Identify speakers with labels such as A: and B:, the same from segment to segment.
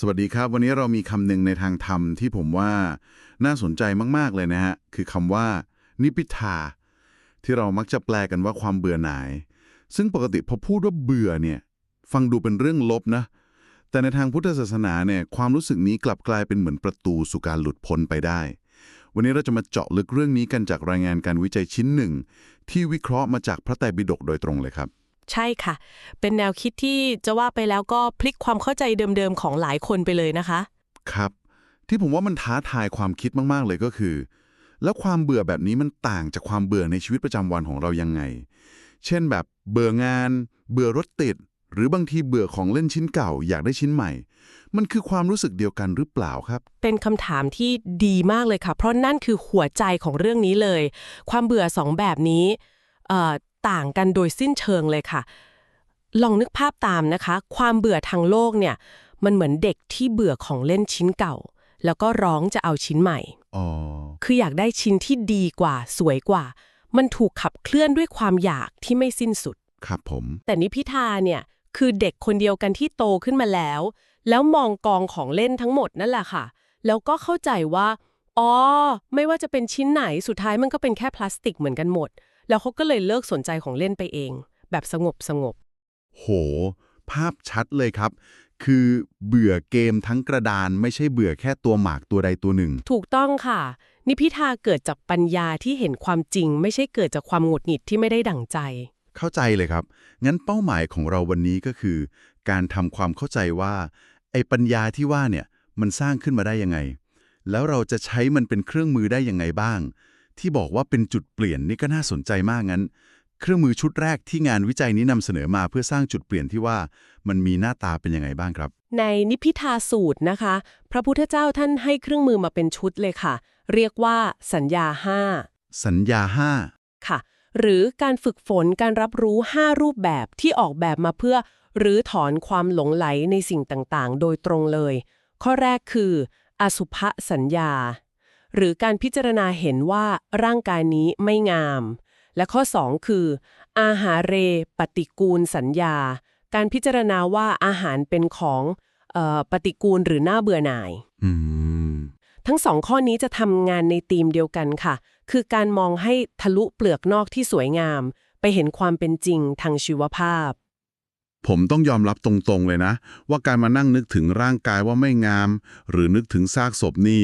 A: สวัสดีครับ วันนี้เรามีคำหนึ่งในทางธรรมที่ผมว่าน่าสนใจมากๆเลยนะฮะ คือคำว่า นิพิทา ที่เรามักจะแปลกันว่าความเบื่อหน่าย ซึ่งปกติพอพูดว่าเบื่อเนี่ย ฟังดูเป็นเรื่องลบนะ แต่ในทางพุทธศาสนาเนี่ยความรู้สึกนี้กลับกลายเป็นเหมือนประตูสู่การหลุดพ้นไปได้ วันนี้เราจะมาเจาะลึกเรื่องนี้กันจากรายงานการวิจัยชิ้นหนึ่ง ที่วิเคราะห์มาจากพระไตรปิฎกโดยตรงเลยครับ
B: ใช่ค่ะ เป็นแนวคิดที่จะว่าไปแล้วก็พลิกความเข้าใจเดิมๆของหลายคนไปเลยนะคะ
A: ครับ ที่ผมว่ามันท้าทายความคิดมากๆเลยก็คือ แล้วความเบื่อแบบนี้มันต่างจากความเบื่อในชีวิตประจำวันของเรายังไง เช่นแบบเบื่องาน เบื่อรถติด หรือบางทีเบื่อของเล่นชิ้นเก่า อยากได้ชิ้นใหม่ มันคือความรู้สึกเดียวกันหรือเปล่าครับ
B: เป็นคำถามที่ดีมากเลยค่ะ เพราะนั่นคือหัวใจของเรื่องนี้เลย ความเบื่อสองแบบนี้เอ่อ ต่างกันโดยสิ้นเชิงเลยค่ะ ลองนึกภาพตามนะคะ ความเบื่อทางโลกเนี่ย มันเหมือนเด็กที่เบื่อของเล่นชิ้นเก่า แล้วก็ร้องจะเอาชิ้นใหม่
A: อ๋อ
B: คืออยากได้ชิ้นที่ดีกว่า สวยกว่า มันถูกขับเคลื่อนด้วยความอยากที่ไม่สิ้นสุด
A: ครับผม
B: แต่นิพิธาเนี่ย คือเด็กคนเดียวกันที่โตขึ้นมาแล้ว แล้วมองกองของเล่นทั้งหมดนั่นแหละค่ะ แล้วก็เข้าใจว่า อ๋อ ไม่ว่าจะเป็นชิ้นไหน สุดท้ายมันก็เป็นแค่พลาสติกเหมือนกันหมด แล้วเขาก็เลยเลิกสนใจของเล่นไปเอง แบบสงบสงบ
A: โห ภาพชัดเลยครับ คือเบื่อเกมทั้งกระดานไม่ใช่เบื่อแค่ตัวหมากตัวใดตัวหนึ่ง
B: ถูกต้องค่ะ นิพิธาเกิดจากปัญญาที่เห็นความจริง ไม่ใช่เกิดจากความหงุดหงิดที่ไม่ได้ดั่งใจ
A: เข้าใจเลยครับ งั้นเป้าหมายของเราวันนี้ก็คือ การทำความเข้าใจว่า ไอ้ปัญญาที่ว่าเนี่ยมันสร้างขึ้นมาได้ยังไง แล้วเราจะใช้มันเป็นเครื่องมือได้ยังไงบ้าง ที่บอกว่าเป็นจุดเปลี่ยนนี่ก็น่าสนใจมากงั้น เครื่องมือชุดแรกที่งานวิจัยนี้นำเสนอมาเพื่อสร้างจุดเปลี่ยนที่ว่ามันมีหน้าตาเป็นยังไงบ้างครับ
B: ในนิพิทาสูตรนะคะ พระพุทธเจ้าท่านให้เครื่องมือมาเป็นชุดเลยค่ะ เรียกว่า สัญญาห้า
A: สัญญาห้า
B: ค่ะ หรือการฝึกฝนการรับรู้ 5 รูปแบบที่ออกแบบมาเพื่อหรือถอนความหลงไหลในสิ่งต่างๆ โดยตรงเลย ข้อแรกคือ อสุภสัญญา หรือการพิจารณาเห็นว่าร่างกายนี้ไม่งาม และข้อ 2 คือ อาหารเร ปฏิกูลสัญญา การพิจารณาว่าอาหารเป็นของเออปฏิกูลหรือน่าเบื่อหน่าย
A: อืม
B: ทั้งสองข้อนี้จะทำงานในธีมเดียวกันค่ะ คือการมองให้ทะลุเปลือกนอกที่สวยงาม ไปเห็นความเป็นจริงทางชีวภาพ
A: ผมต้องยอมรับตรงๆเลยนะ ว่าการมานั่งนึกถึงร่างกายว่าไม่งาม หรือนึกถึงซากศพนี่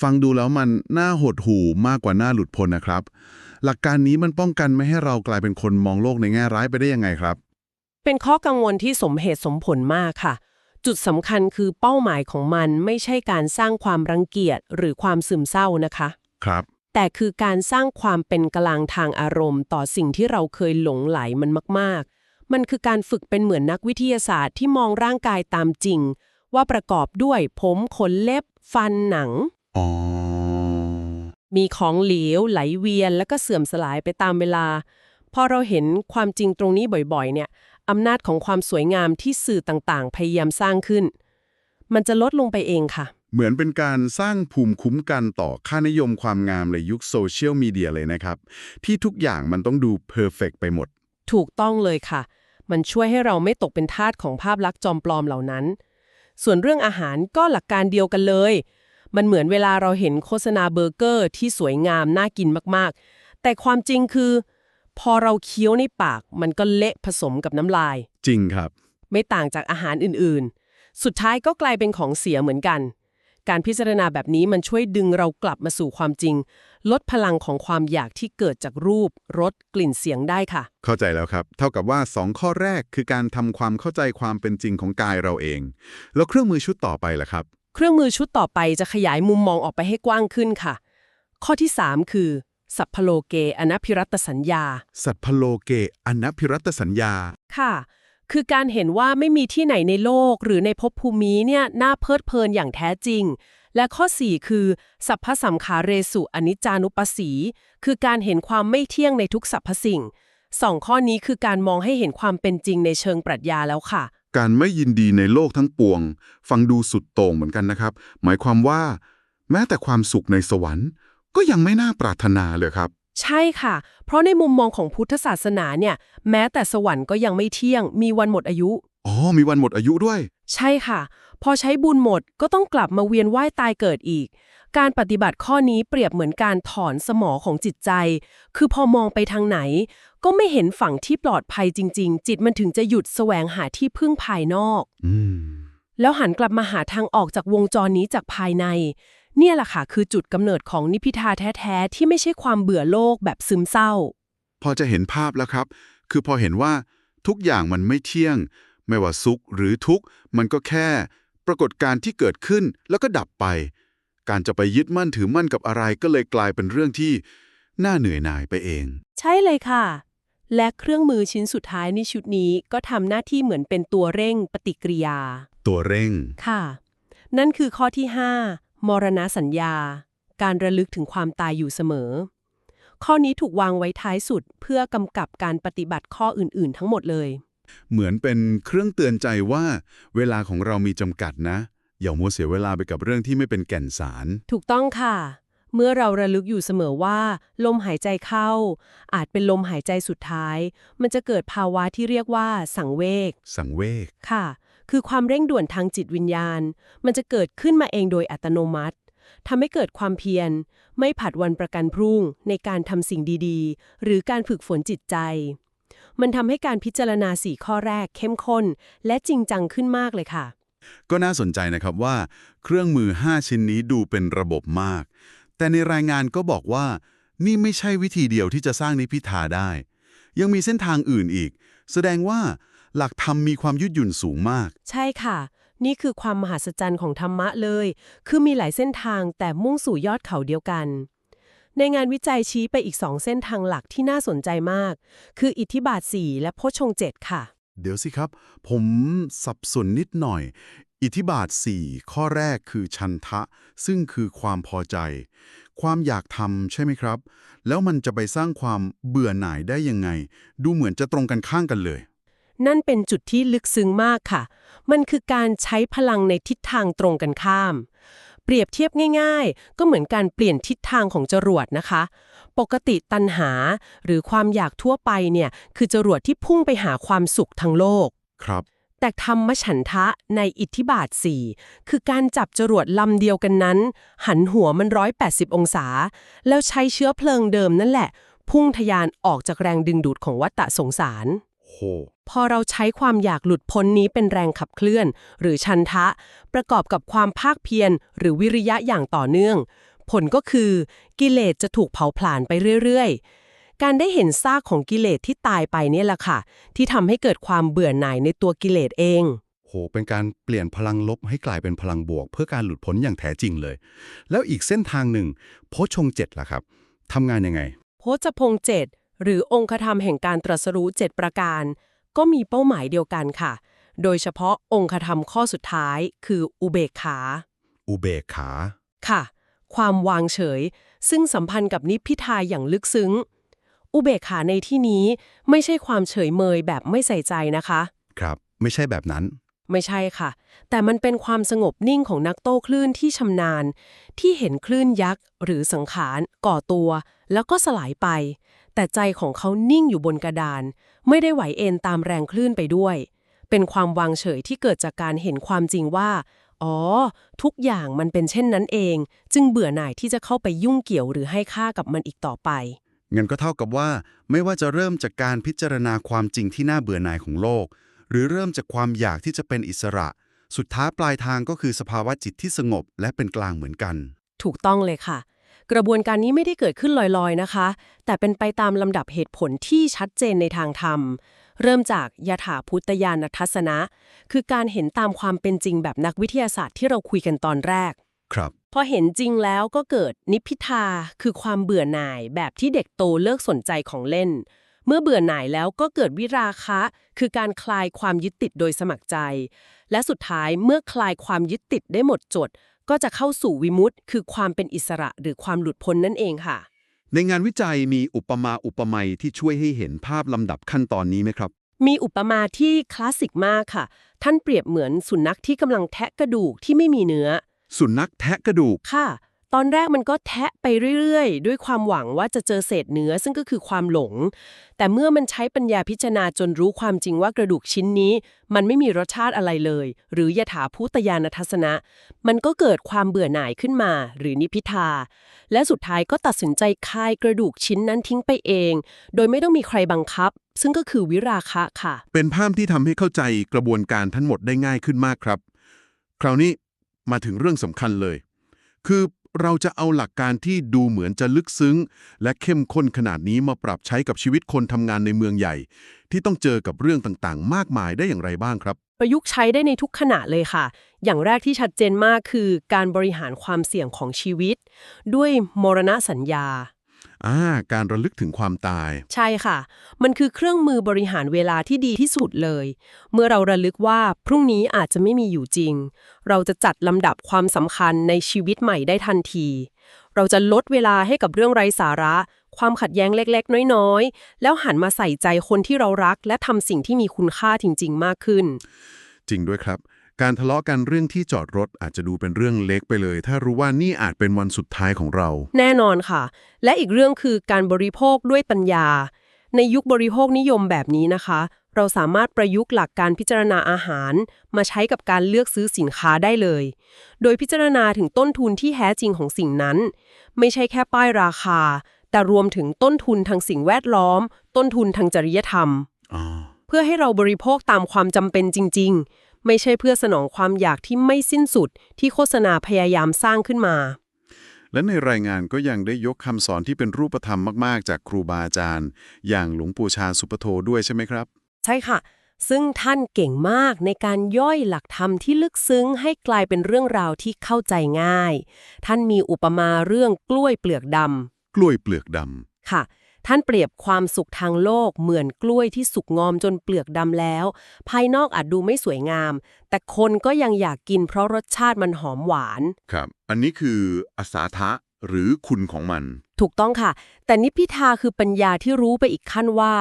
A: ฟังดูแล้วมันน่าหดหู่มากกว่าน่าหลุดพ้นนะครับ หลักการนี้มันป้องกันไม่ให้เรากลายเป็นคนมองโลกในแง่ร้ายไปได้ยังไงครับ
B: เป็นข้อกังวลที่สมเหตุสมผลมากค่ะ จุดสำคัญคือเป้าหมายของมันไม่ใช่การสร้างความรังเกียจหรือความซึมเศร้านะคะ
A: ครับ
B: แต่คือการสร้างความเป็นกลางทางอารมณ์ ต่อสิ่งที่เราเคยหลงไหลมันมากๆ มันคือการฝึกเป็นเหมือนนักวิทยาศาสตร์ที่มองร่างกายตามจริง ว่าประกอบด้วยผมขนเล็บ ฟันหนัง
A: อ๋อ
B: มีของเหลวไหลเวียนแล้วก็เสื่อมสลายไปตามเวลา พอเราเห็นความจริงตรงนี้บ่อยๆ เนี่ยอำนาจของความสวยงามที่สื่อต่างๆ พยายามสร้างขึ้น มันจะลดลงไปเองค่ะ
A: เหมือนเป็นการสร้างภูมิคุ้มกันต่อค่านิยมความงามในยุคโซเชียลมีเดียเลยนะครับ ที่ทุกอย่างมันต้องดูเพอร์เฟกไปหมด
B: ถูกต้องเลยค่ะ มันช่วยให้เราไม่ตกเป็นทาสของภาพลักษณ์จอมปลอมเหล่านั้น ส่วนเรื่องอาหารก็หลักการเดียวกันเลย มันเหมือนเวลาเราเห็นโฆษณาเบอร์เกอร์ที่สวยงามน่ากินมากๆ แต่ความจริงคือ พอเราเคี้ยวในปาก มันก็เละผสมกับน้ำลาย
A: จริงครับ
B: ไม่ต่างจากอาหารอื่นๆ สุดท้ายก็กลายเป็นของเสียเหมือนกัน การพิจารณาแบบนี้มันช่วยดึงเรากลับมาสู่ความจริง ลดพลังของความอยากที่เกิดจากรูปรสกลิ่นเสียงได้ค่ะ
A: เข้าใจแล้วครับ เท่ากับว่า 2 ข้อแรกคือการทำความเข้าใจความเป็นจริงของกายเราเอง แล้วเครื่องมือชุดต่อไปล่ะครับ
B: เครื่องมือชุดต่อไปจะขยายมุมมองออกไปให้กว้างขึ้นค่ะ ข้อที่ 3 คือสัพพโลเกอนัพิรัตสัญญา
A: สัตพโลเกอนัพิรัตสัญญา
B: ค่ะ คือการเห็นว่าไม่มีที่ไหนในโลกหรือในภพภูมิเนี่ยน่าเพลิดเพลินอย่างแท้จริง และข้อ 4 คือ สัพพสัมขาเรสุอนิจจานุปัสสี คือการเห็นความไม่เที่ยงในทุกสรรพสิ่งสองข้อนี้คือการมองให้เห็นความเป็นจริงในเชิงปรัชญาแล้วค่ะ
A: การไม่ยินดีในโลกทั้งปวง ฟังดูสุดโต่งเหมือนกันนะครับ หมายความว่า แม้แต่ความสุขในสวรรค์ ก็ยังไม่น่าปรารถนาเลยครับ
B: ใช่ค่ะ เพราะในมุมมองของพุทธศาสนาเนี่ย แม้แต่สวรรค์ก็ยังไม่เที่ยง มีวันหมดอายุ
A: อ๋อ มีวันหมดอายุด้วย
B: ใช่ค่ะ พอใช้บุญหมดก็ต้องกลับมาเวียนว่ายตายเกิดอีก การปฏิบัติข้อนี้เปรียบเหมือนการถอนสมอของจิตใจ คือพอมองไปทางไหน ก็ไม่เห็นฝั่งที่ปลอดภัยจริง ๆ จิตมันถึงจะหยุดแสวงหาที่พึ่งภายนอก
A: อืม
B: แล้วหันกลับมาหาทางออกจากวงจรนี้จากภายใน เนี่ยแหละค่ะคือจุดกำเนิดของนิพพิทาแท้ๆ ที่ไม่ใช่ความเบื่อโลกแบบซึมเศร้า
A: พอจะเห็นภาพแล้วครับ คือพอเห็นว่าทุกอย่างมันไม่เที่ยง ไม่ว่าสุขหรือทุกข์มันก็แค่ ปรากฏการณ์ที่เกิดขึ้นแล้วก็ดับไป การจะไปยึดมั่นถือมั่นกับอะไรก็เลยกลายเป็นเรื่องที่น่าเหนื่อยหน่ายไปเอง
B: ใช่เลยค่ะ และเครื่องมือชิ้นสุดท้ายในชุดนี้ก็ทำหน้าที่เหมือนเป็นตัวเร่งปฏิกิริยา
A: ตัวเร่ง
B: ค่ะ นั่นคือข้อที่ 5 มรณสัญญา การระลึกถึงความตายอยู่เสมอ ข้อนี้ถูกวางไว้ท้ายสุดเพื่อกำกับการปฏิบัติข้ออื่น ๆ ทั้งหมดเลย
A: เหมือนเป็นเครื่องเตือนใจว่า เวลาของเรามีจำกัดนะ อย่ามัวเสียเวลาไปกับเรื่องที่ไม่เป็นแก่นสาร
B: ถูกต้องค่ะ เมื่อเราระลึกอยู่เสมอว่า ลมหายใจเข้า อาจเป็นลมหายใจสุดท้าย มันจะเกิดภาวะที่เรียกว่า สังเวก
A: สังเวก
B: ค่ะ คือความเร่งด่วนทางจิตวิญญาณ มันจะเกิดขึ้นมาเองโดยอัตโนมัติทำให้เกิดความเพียร ไม่ผัดวันประกันพรุ่ง ในการทำสิ่งดีๆ หรือการฝึกฝนจิตใจ มันทำให้การพิจารณาสี่ข้อแรกเข้มข้น และจริงจังขึ้นมากเลยค่ะ
A: ก็น่าสนใจนะครับว่า เครื่องมือ 5 ชิ้นนี้ดูเป็นระบบมาก แต่ในรายงานก็บอกว่า นี่ไม่ใช่วิธีเดียวที่จะสร้างนิพิทาได้ ยังมีเส้นทางอื่นอีก แสดงว่า หลักธรรมมีความยืดหยุ่นสูงมาก
B: ใช่ค่ะ นี่คือความมหัศจรรย์ของธรรมะเลย คือมีหลายเส้นทางแต่มุ่งสู่ยอดเขาเดียวกัน ในงานวิจัยชี้ไปอีกสองเส้นทางหลักที่น่าสนใจมาก คืออิทธิบาท 4 และโพชฌงค์7ค่ะ
A: เดี๋ยวสิครับ ผมสับสนนิดหน่อย อิทธิบาท 4 ข้อแรกคือชันทะ ซึ่งคือความพอใจ ความอยากทำใช่ไหมครับ แล้วมันจะไปสร้างความเบื่อหน่ายได้ยังไง ดูเหมือนจะตรงกันข้างกันเลย
B: นั่นเป็นจุดที่ลึกซึ้งมากค่ะ มันคือการใช้พลังในทิศทางตรงกันข้าม เปรียบเทียบง่าย ๆ ก็เหมือนการเปลี่ยนทิศทางของจรวดนะคะ ปกติตัณหาหรือความอยากทั่วไปเนี่ยคือจรวดที่พุ่งไปหาความสุขทางโลก
A: ครับ
B: แต่ธรรมฉันทะในอิทธิบาท 4 คือการจับจรวดลำเดียวกันนั้น หันหัวมัน 180 องศา แล้วใช้เชื้อเพลิงเดิมนั่นแหละ พุ่งทะยานออกจากแรงดึงดูดของวัฏฏะสงสาร
A: โห
B: พอเราใช้ความอยากหลุดพ้นนี้เป็นแรงขับเคลื่อน หรือชันทะ ประกอบกับความภาคเพียรหรือวิริยะอย่างต่อเนื่อง ผลก็คือ กิเลสจะถูกเผาผลาญไปเรื่อยๆ การได้เห็นซากของกิเลสที่ตายไปเนี่ยแหละค่ะ ที่ทำให้เกิดความเบื่อหน่ายในตัวกิเลสเอง
A: โห เป็นการเปลี่ยนพลังลบให้กลายเป็นพลังบวก เพื่อการหลุดพ้นอย่างแท้จริงเลย แล้วอีกเส้นทางหนึ่งโพชฌงค์เจ็ดล่ะครับทำงานยังไง
B: โพชพงษ์เจ็ด หรือองคธรรมแห่งการตรัสรู้เจ็ดประการ ก็มีเป้าหมายเดียวกันค่ะ โดยเฉพาะองคธรรมข้อสุดท้ายคืออุเบกขา
A: อุเบกขา
B: ค่ะ ความวางเฉย ซึ่งสัมพันธ์กับนิพพิทาอย่างลึกซึ้ง อุเบกขาในที่นี้ไม่ใช่ความเฉยเมยแบบไม่ใส่ใจนะคะ
A: ครับ ไม่ใช่แบบนั้น
B: ไม่ใช่ค่ะ แต่มันเป็นความสงบนิ่งของนักโต้คลื่นที่ชำนาญ ที่เห็นคลื่นยักษ์หรือสังขารก่อตัว แล้วก็สลายไป แต่ใจของเขานิ่งอยู่บนกระดาน ไม่ได้ไหวเอ็นตามแรงคลื่นไปด้วย เป็นความวางเฉยที่เกิดจากการเห็นความจริงว่า อ๋อ ทุกอย่างมันเป็นเช่นนั้นเอง จึงเบื่อหน่ายที่จะเข้าไปยุ่งเกี่ยวหรือให้ค่ากับมันอีกต่อไป
A: งั้นก็เท่ากับว่า ไม่ว่าจะเริ่มจากการพิจารณาความจริงที่น่าเบื่อหน่ายของโลก หรือเริ่มจากความอยากที่จะเป็นอิสระ สุดท้ายปลายทางก็คือสภาวะจิตที่สงบและเป็นกลางเหมือนกัน
B: ถูกต้องเลยค่ะ กระบวนการนี้ไม่ได้เกิดขึ้นลอยๆนะคะ แต่เป็นไปตามลำดับเหตุผลที่ชัดเจนในทางธรรม เริ่มจากยถาพุทธญาณทัศนะ คือการเห็นตามความเป็นจริงแบบนักวิทยาศาสตร์ที่เราคุยกันตอนแรก
A: ครับ
B: พอเห็นจริงแล้วก็เกิดนิพพิทาคือความเบื่อหน่ายแบบที่เด็กโตเลิกสนใจของเล่น เมื่อเบื่อหน่ายแล้วก็เกิดวิราคะ คือการคลายความยึดติดโดยสมัครใจ และสุดท้ายเมื่อคลายความยึดติดได้หมดจด ก็จะเข้าสู่วิมุตติคือความเป็นอิสระหรือความหลุดพ้นนั่นเองค่ะ
A: ในงานวิจัยมีอุปมาอุปไมยที่ช่วยให้เห็นภาพลำดับขั้นตอนนี้ไหมครับ
B: มีอุปมาที่คลาสสิกมากค่ะ ท่านเปรียบเหมือนสุนัขที่กำลังแทะกระดูกที่ไม่มีเนื้อ
A: สุนัขแทะกระดูก
B: ค่ะ ตอนแรกมันก็แทะไปเรื่อยๆ ด้วยความหวังว่าจะเจอเศษเนื้อซึ่งก็คือความหลง แต่เมื่อมันใช้ปัญญาพิจารณาจนรู้ความจริงว่ากระดูกชิ้นนี้ มันไม่มีรสชาติอะไรเลย หรือยถาภูตยานทัศนะ มันก็เกิดความเบื่อหน่ายขึ้นมา หรือนิพิทา และสุดท้ายก็ตัดสินใจคายกระดูกชิ้นนั้นทิ้งไปเอง โดยไม่ต้องมีใครบังคับ ซึ่งก็คือวิราคะค่ะ
A: เป็นภาพที่ทำให้เข้าใจกระบวนการทั้งหมดได้ง่ายขึ้นมากครับ คราวนี้มาถึงเรื่องสำคัญเลย คือ เราจะเอาหลักการที่ดูเหมือนจะลึกซึ้ง และเข้มข้นขนาดนี้มาปรับใช้กับชีวิตคนทำงานในเมืองใหญ่ ที่ต้องเจอกับเรื่องต่างๆ มากมายได้อย่างไรบ้างครับ
B: ประยุกต์ใช้ได้ในทุกขณะเลยค่ะ อย่างแรกที่ชัดเจนมากคือ การบริหารความเสี่ยงของชีวิต ด้วยมรณะสัญญา
A: อ่าการระลึกถึงความตาย
B: ใช่ค่ะ มันคือเครื่องมือบริหารเวลาที่ดีที่สุดเลย เมื่อเราระลึกว่าพรุ่งนี้อาจจะไม่มีอยู่จริง เราจะจัดลำดับความสำคัญในชีวิตใหม่ได้ทันที เราจะลดเวลาให้กับเรื่องไร้สาระ ความขัดแย้งเล็ก ๆ น้อยๆ แล้วหันมาใส่ใจคนที่เรารัก และทำสิ่งที่มีคุณค่าจริง ๆ มากขึ้น
A: จริงด้วยครับ การทะเลาะกันเรื่องที่จอดรถอาจจะดูเป็นเรื่องเล็กไปเลย ถ้ารู้ว่านี่อาจเป็นวันสุดท้ายของเรา
B: แน่นอนค่ะ และอีกเรื่องคือการบริโภคด้วยปัญญา ในยุคบริโภคนิยมแบบนี้นะคะ เราสามารถประยุกต์หลักการพิจารณาอาหาร มาใช้กับการเลือกซื้อสินค้าได้เลย โดยพิจารณาถึงต้นทุนที่แท้จริงของสิ่งนั้น ไม่ใช่แค่ป้ายราคา แต่รวมถึงต้นทุนทางสิ่งแวดล้อม ต้นทุนทางจริยธรรม
A: อ๋อ
B: เพื่อให้เราบริโภคตามความจำเป็นจริง ๆ ไม่ใช่เพื่อสนองความอยากที่ไม่สิ้นสุดที่โฆษณาพยายามสร้างขึ้นมา
C: และในรายงานก็ยังได้ยกคำสอนที่เป็นรูปธรรมมากๆ จากครูบาอาจารย์ อย่างหลวงปู่ชาสุปโทด้วยใช่ไหมครับ
B: ใช่ค่ะ ซึ่งท่านเก่งมากในการย่อยหลักธรรมที่ลึกซึ้งให้กลายเป็นเรื่องราวที่เข้าใจง่าย ท่านมีอุปมาเรื่องกล้วยเปลือกด
A: กล้วยเปลือกดำ
B: ค่ะ ท่านเปรียบความสุขทางโลกเหมือนกล้วยที่สุกงอมจนเปลือกดำแล้ว ภายนอกอาจดูไม่สวยงาม แต่คนก็ยังอยากกินเพราะรสชาติมันหอมหวานำ
A: ครับ อันนี้คืออาสาทะหรือคุณของมัน
B: ถูกต้องค่ะ แต่นิพพิทาคือปัญญาที่รู้ไปอีกขั้นว่า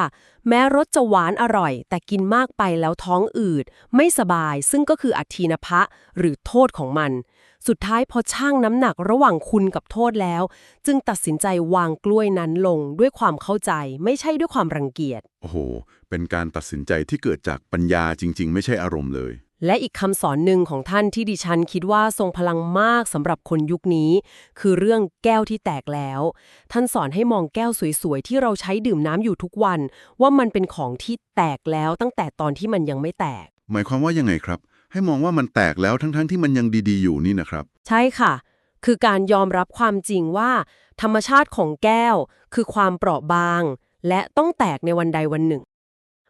B: แม้รสจะหวานอร่อย แต่กินมากไปแล้วท้องอืด ไม่สบาย ซึ่งก็คืออัตทีนภะหรือโทษของมัน สุดท้ายพอช่างน้ำหนักระหว่างคุณกับโทษแล้ว จึงตัดสินใจวางกล้วยนั้นลงด้วยความเข้าใจ ไม่ใช่ด้วยความรังเกียจ
A: โอ้โห เป็นการตัดสินใจที่เกิดจากปัญญาจริง ๆ ไม่ใช่อารมณ์เลย
B: และอีกคำสอนหนึ่งของท่านที่ดิฉันคิดว่าทรงพลังมากสำหรับคนยุคนี้ คือเรื่องแก้วที่แตกแล้ว ท่านสอนให้มองแก้วสวยๆที่เราใช้ดื่มน้ำอยู่ทุกวัน ว่ามันเป็นของที่แตกแล้วตั้งแต่ตอนที่มันยังไม่แตก
A: หมายความว่ายังไงครับ ให้มองว่ามันแตกแล้วทั้งๆที่มันยังดีๆ อยู่นี่นะครับ
B: ใช่ค่ะ คือการยอมรับความจริงว่า ธรรมชาติของแก้ว คือความเปราะบาง และต้องแตกในวันใดวันหนึ่ง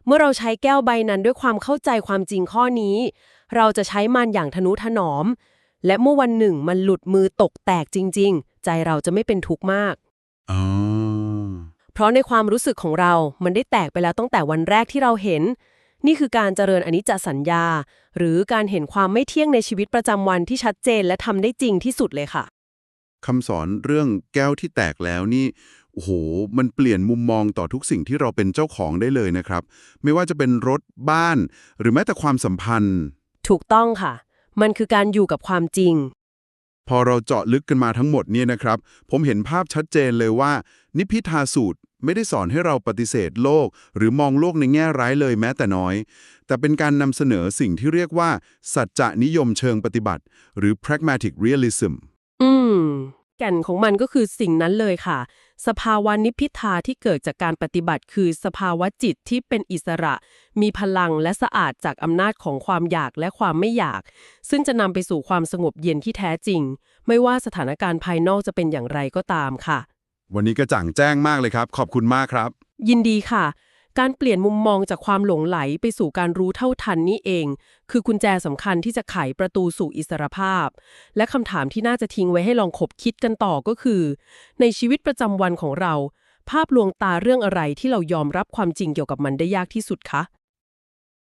B: เมื่อเราใช้แก้วใบนั้นด้วยความเข้าใจความจริงข้อนี้ เราจะใช้มันอย่างทนุถนอม และเมื่อวันหนึ่งมันหลุดมือตกแตกจริง ๆ ใจเราจะไม่เป็นทุกข์มาก
A: อ๋อ
B: เพราะในความรู้สึกของเรา มันได้แตกไปแล้วตั้งแต่วันแรกที่เราเห็น นี่คือการเจริญอนิจจสัญญา หรือการเห็นความไม่เที่ยงในชีวิตประจำวันที่ชัดเจนและทำได้จริงที่สุดเลยค่ะ
A: คำสอนเรื่องแก้วที่แตกแล้วนี่โอ้โห มันเปลี่ยนมุมมองต่อทุกสิ่งที่เราเป็นเจ้าของได้เลยนะครับ ไม่ว่าจะเป็นรถบ้าน หรือแม้แต่ความสัมพันธ์
B: ถูกต้องค่ะ มันคือการอยู่กับความจริง
A: พอเราเจาะลึกกันมาทั้งหมดเนี่ยนะครับ ผมเห็นภาพชัดเจนเลยว่า นิพพิทาสูตร ไม่ได้สอนให้เราปฏิเสธโลก หรือมองโลกในแง่ร้ายเลยแม้แต่น้อย แต่เป็นการนำเสนอสิ่งที่เรียกว่า สัจจะนิยมเชิงปฏิบัติ หรือ pragmatic realism
B: อืม แก่นของมันก็คือสิ่งนั้นเลยค่ะ สภาวะนิพพิทาที่เกิดจากการปฏิบัติ คือสภาวะจิตที่เป็นอิสระ มีพลังและสะอาดจากอำนาจของความอยากและความไม่อยาก ซึ่งจะนำไปสู่ความสงบเย็นที่แท้จริง ไม่ว่าสถานการณ์ภายนอกจะเป็นอย่างไรก็ตามค่ะ
A: วันนี้กระจ่างแจ้งมากเลยครับ ขอบคุณมากครับ
B: ยินดีค่ะ การเปลี่ยนมุมมองจากความหลงไหลไปสู่การรู้เท่าทันนี่เอง คือกุญแจสำคัญที่จะไขประตูสู่อิสรภาพ และคำถามที่น่าจะทิ้งไว้ให้ลองคบคิดกันต่อก็คือ ในชีวิตประจำวันของเรา ภาพลวงตาเรื่องอะไรที่เรายอมรับความจริงเกี่ยวกับมันได้ยากที่สุดคะ